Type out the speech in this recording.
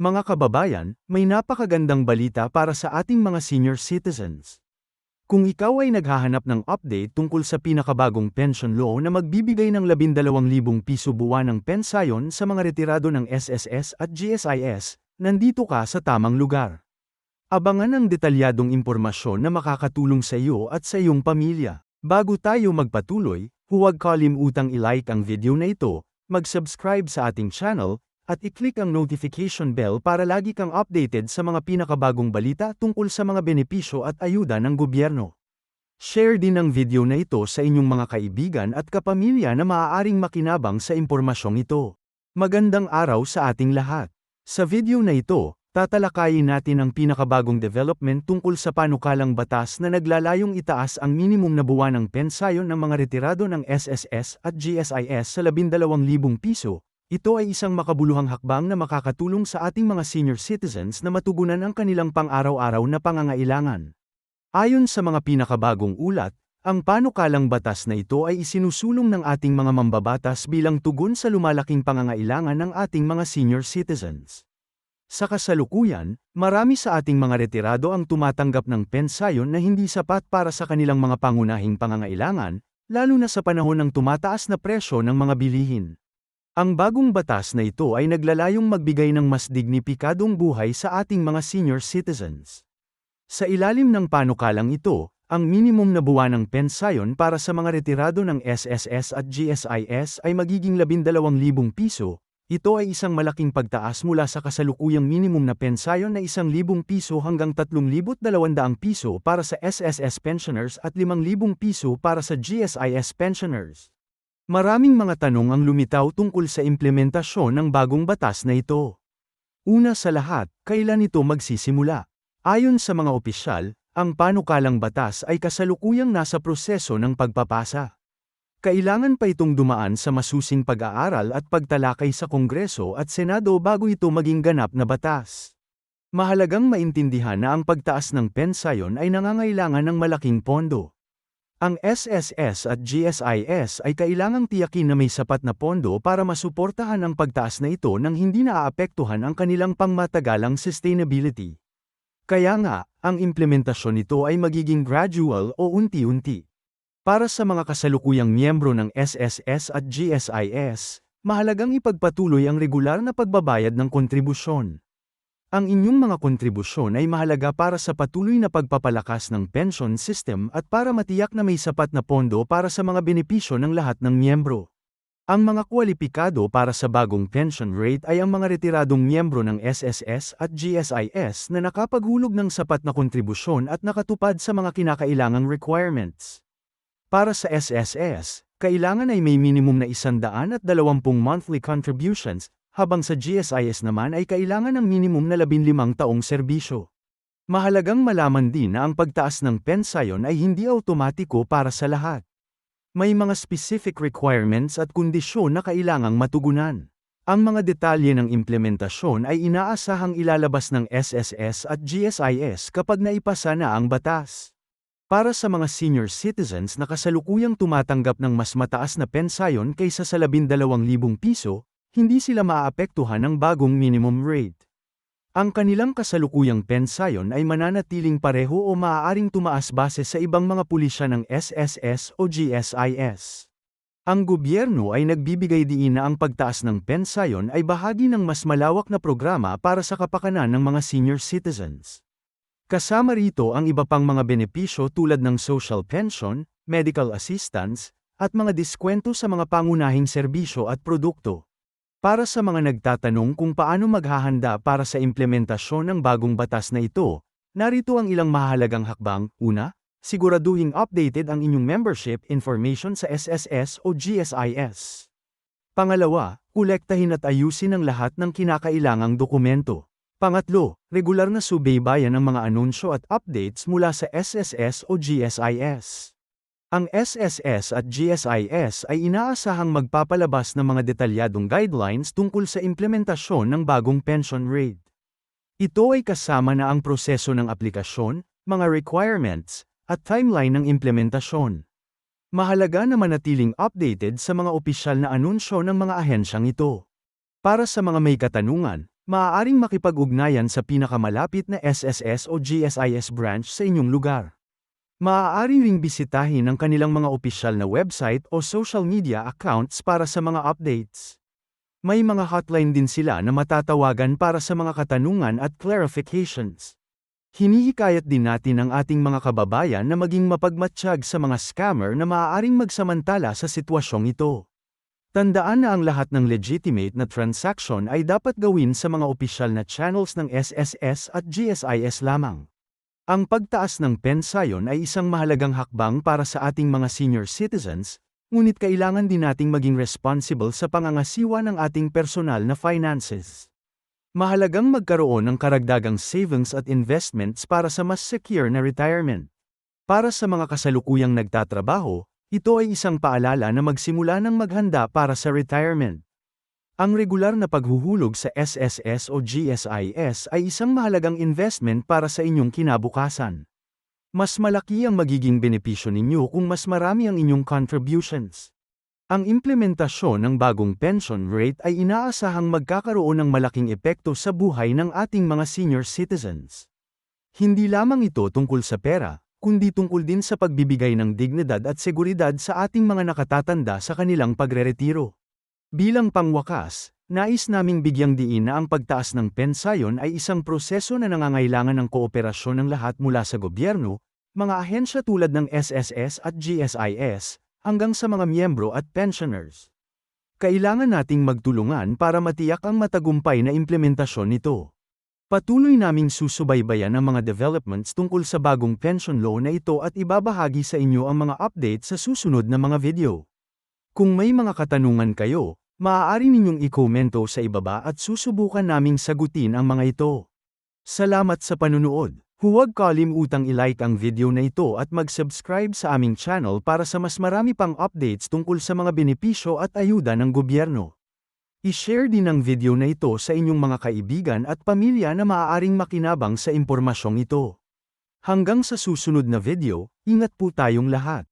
Mga kababayan, may napakagandang balita para sa ating mga senior citizens. Kung ikaw ay naghahanap ng update tungkol sa pinakabagong pension law na magbibigay ng 12,000 piso buwan ng pensayon sa mga retirado ng SSS at GSIS, nandito ka sa tamang lugar. Abangan ang detalyadong impormasyon na makakatulong sa iyo at sa iyong pamilya. Bago tayo magpatuloy, huwag kalimutang i-like ang video na ito, mag-subscribe sa ating channel, at i-click ang notification bell para lagi kang updated sa mga pinakabagong balita tungkol sa mga benepisyo at ayuda ng gobyerno. Share din ang video na ito sa inyong mga kaibigan at kapamilya na maaaring makinabang sa impormasyong ito. Magandang araw sa ating lahat. Sa video na ito, tatalakayin natin ang pinakabagong development tungkol sa panukalang batas na naglalayong itaas ang minimum na buwan ng pensayon ng mga retirado ng SSS at GSIS sa 12,000 piso, ito ay isang makabuluhang hakbang na makakatulong sa ating mga senior citizens na matugunan ang kanilang pang-araw-araw na pangangailangan. Ayon sa mga pinakabagong ulat, ang panukalang batas na ito ay isinusulong ng ating mga mambabatas bilang tugon sa lumalaking pangangailangan ng ating mga senior citizens. Sa kasalukuyan, marami sa ating mga retirado ang tumatanggap ng pensayon na hindi sapat para sa kanilang mga pangunahing pangangailangan, lalo na sa panahon ng tumataas na presyo ng mga bilihin. Ang bagong batas na ito ay naglalayong magbigay ng mas dignipikadong buhay sa ating mga senior citizens. Sa ilalim ng panukalang ito, ang minimum na buwan ng pensayon para sa mga retirado ng SSS at GSIS ay magiging 12,000 piso. Ito ay isang malaking pagtaas mula sa kasalukuyang minimum na pensayon na 1,000 piso hanggang 3,200 piso para sa SSS pensioners at 5,000 piso para sa GSIS pensioners. Maraming mga tanong ang lumitaw tungkol sa implementasyon ng bagong batas na ito. Una sa lahat, kailan ito magsisimula? Ayon sa mga opisyal, ang panukalang batas ay kasalukuyang nasa proseso ng pagpapasa. Kailangan pa itong dumaan sa masusing pag-aaral at pagtalakay sa Kongreso at Senado bago ito maging ganap na batas. Mahalagang maintindihan na ang pagtaas ng pensayon ay nangangailangan ng malaking pondo. Ang SSS at GSIS ay kailangang tiyakin na may sapat na pondo para masuportahan ang pagtaas na ito nang hindi naaapektuhan ang kanilang pangmatagalang sustainability. Kaya nga, ang implementasyon nito ay magiging gradual o unti-unti. Para sa mga kasalukuyang miyembro ng SSS at GSIS, mahalagang ipagpatuloy ang regular na pagbabayad ng kontribusyon. Ang inyong mga kontribusyon ay mahalaga para sa patuloy na pagpapalakas ng pension system at para matiyak na may sapat na pondo para sa mga benepisyo ng lahat ng miyembro. Ang mga kwalipikado para sa bagong pension rate ay ang mga retiradong miyembro ng SSS at GSIS na nakapaghulog ng sapat na kontribusyon at nakatupad sa mga kinakailangang requirements. Para sa SSS, kailangan ay may minimum na 120 monthly contributions habang sa GSIS naman ay kailangan ng minimum na 15 taong serbisyo. Mahalagang malaman din na ang pagtaas ng pensayon ay hindi automatiko para sa lahat. May mga specific requirements at kondisyon na kailangang matugunan. Ang mga detalye ng implementasyon ay inaasahang ilalabas ng SSS at GSIS kapag naipasa na ang batas. Para sa mga senior citizens na kasalukuyang tumatanggap ng mas mataas na pensayon kaysa sa 12,000 piso, hindi sila maaapektuhan ng bagong minimum rate. Ang kanilang kasalukuyang pensayon ay mananatiling pareho o maaaring tumaas base sa ibang mga pulisya ng SSS o GSIS. Ang gobyerno ay nagbibigay diin na ang pagtaas ng pensayon ay bahagi ng mas malawak na programa para sa kapakanan ng mga senior citizens. Kasama rito ang iba pang mga benepisyo tulad ng social pension, medical assistance, at mga diskwento sa mga pangunahing serbisyo at produkto. Para sa mga nagtatanong kung paano maghahanda para sa implementasyon ng bagong batas na ito, narito ang ilang mahalagang hakbang. Una, siguraduhing updated ang inyong membership information sa SSS o GSIS. Pangalawa, kolektahin at ayusin ang lahat ng kinakailangang dokumento. Pangatlo, regular na subaybayan ang mga anunsyo at updates mula sa SSS o GSIS. Ang SSS at GSIS ay inaasahang magpapalabas ng mga detalyadong guidelines tungkol sa implementasyon ng bagong pension rate. Ito ay kasama na ang proseso ng aplikasyon, mga requirements, at timeline ng implementasyon. Mahalaga na manatiling updated sa mga opisyal na anunsyo ng mga ahensyang ito. Para sa mga may katanungan, maaaring makipag-ugnayan sa pinakamalapit na SSS o GSIS branch sa inyong lugar. Maaari ring bisitahin ang kanilang mga opisyal na website o social media accounts para sa mga updates. May mga hotline din sila na matatawagan para sa mga katanungan at clarifications. Hinihikayat din natin ang ating mga kababayan na maging mapagmatsyag sa mga scammer na maaaring magsamantala sa sitwasyong ito. Tandaan na ang lahat ng legitimate na transaction ay dapat gawin sa mga opisyal na channels ng SSS at GSIS lamang. Ang pagtaas ng pensayon ay isang mahalagang hakbang para sa ating mga senior citizens, ngunit kailangan din nating maging responsible sa pangangasiwa ng ating personal na finances. Mahalagang magkaroon ng karagdagang savings at investments para sa mas secure na retirement. Para sa mga kasalukuyang nagtatrabaho, ito ay isang paalala na magsimula ng maghanda para sa retirement. Ang regular na paghuhulog sa SSS o GSIS ay isang mahalagang investment para sa inyong kinabukasan. Mas malaki ang magiging benepisyo ninyo kung mas marami ang inyong contributions. Ang implementasyon ng bagong pension rate ay inaasahang magkakaroon ng malaking epekto sa buhay ng ating mga senior citizens. Hindi lamang ito tungkol sa pera, kundi tungkol din sa pagbibigay ng dignidad at seguridad sa ating mga nakatatanda sa kanilang pagreretiro. Bilang pangwakas, nais naming bigyang diin na ang pagtaas ng pensayon ay isang proseso na nangangailangan ng kooperasyon ng lahat mula sa gobyerno, mga ahensya tulad ng SSS at GSIS, hanggang sa mga miyembro at pensioners. Kailangan nating magtulungan para matiyak ang matagumpay na implementasyon nito. Patuloy naming susubaybayan ang mga developments tungkol sa bagong pension law na ito at ibabahagi sa inyo ang mga update sa susunod na mga video. Kung may mga katanungan kayo, maaari ninyong i-komento sa ibaba at susubukan naming sagutin ang mga ito. Salamat sa panunood. Huwag kalimutang i-like ang video na ito at mag-subscribe sa aming channel para sa mas marami pang updates tungkol sa mga benepisyo at ayuda ng gobyerno. I-share din ang video na ito sa inyong mga kaibigan at pamilya na maaaring makinabang sa impormasyong ito. Hanggang sa susunod na video, ingat po tayong lahat.